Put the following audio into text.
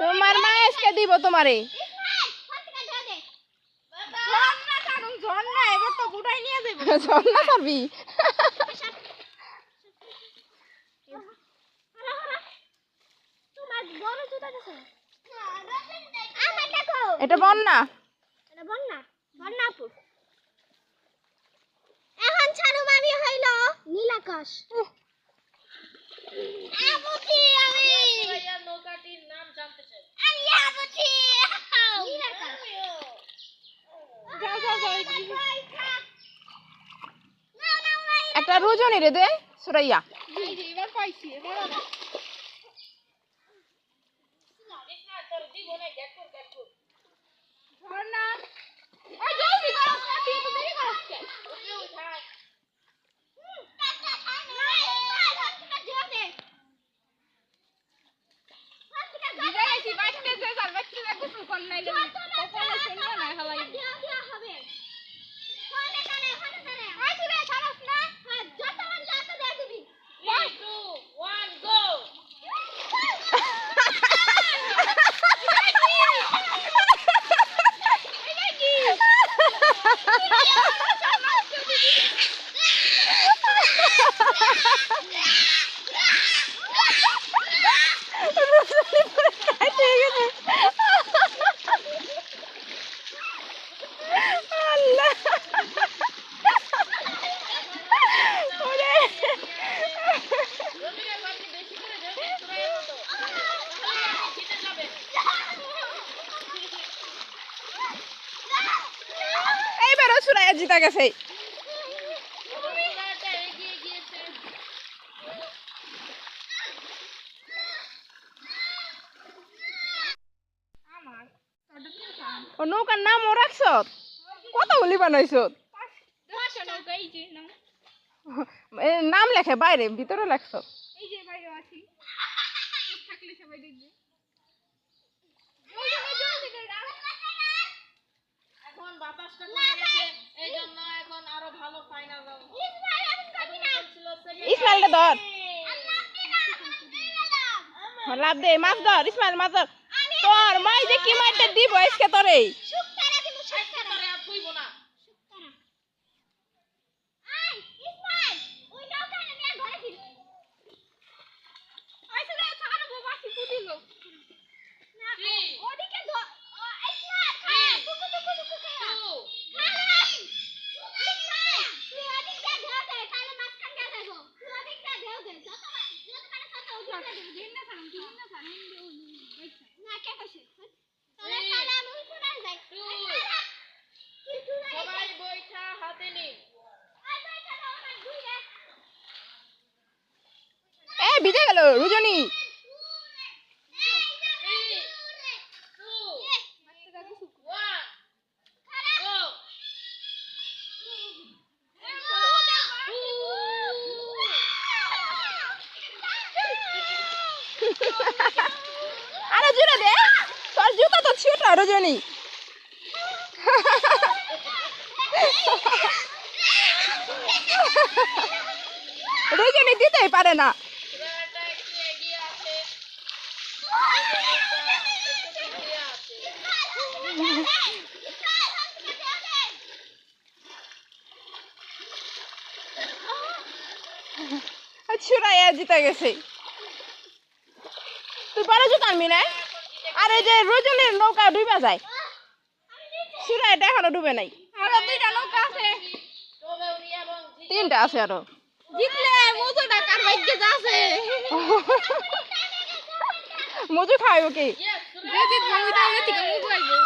তোমার মা আজকে দিব তোমারে। ঝর্ণা এটা বন্যা। এখন ছাড়ু মামি হইল নীলাকাশ আবুতি আমি? একটা রুজনি রে দে সুরাইয়া। জীবনে নাই না হালাই হবে কোনে কানে ওখানে সুরাইয়া জিতা গেছে। আমার তোর কি ও রাখছ? কত গুলি বানাইছ? নাম লেখে, বাইরে, ভিতরে লেখছ এই যে বাইরে আছি চুপ থাকলে সবাই দেখবে জলদি করে, জলদি করে, আর- এখন বাতাসটা কমে গেছে এই জন্য এখন আরও ভালো ফাইনাল রাউন্ড ইসমাইলটা ধর। লাভ দে মাছ ধর ইসমাইল মাছ ধর। তোর মাই যে কি মাইটা দিব আজকে তোরে শুক্তারা কিন্তু শুক্তারা আর থুইবো না। ভিজে গেল রুজনি! আরে জুড়ে দে, তোর জুতা তো ছোট রুজনি রুজনি দিতেই পারে না সুরাইয়াটা একটু এগিয়ে আছে রজনীটা একটু পিছিয়ে আছে ছুরাইয়া জিতে গেছে। তুই বড় জুতা আনবি না? আর এই যে রজনীর নৌকা ডুবে যায়। ছুরাইয়াটা এখনও ডুবে নাই। আরও দুইটা নৌকা আছে। তিনটা আছে আরও। জিতলে মজুটা কার ভাগ্যে যাচ্ছে? মজু খাইব কি? যে জিতবে ওই তাহলে থেকে মুখ লাগবে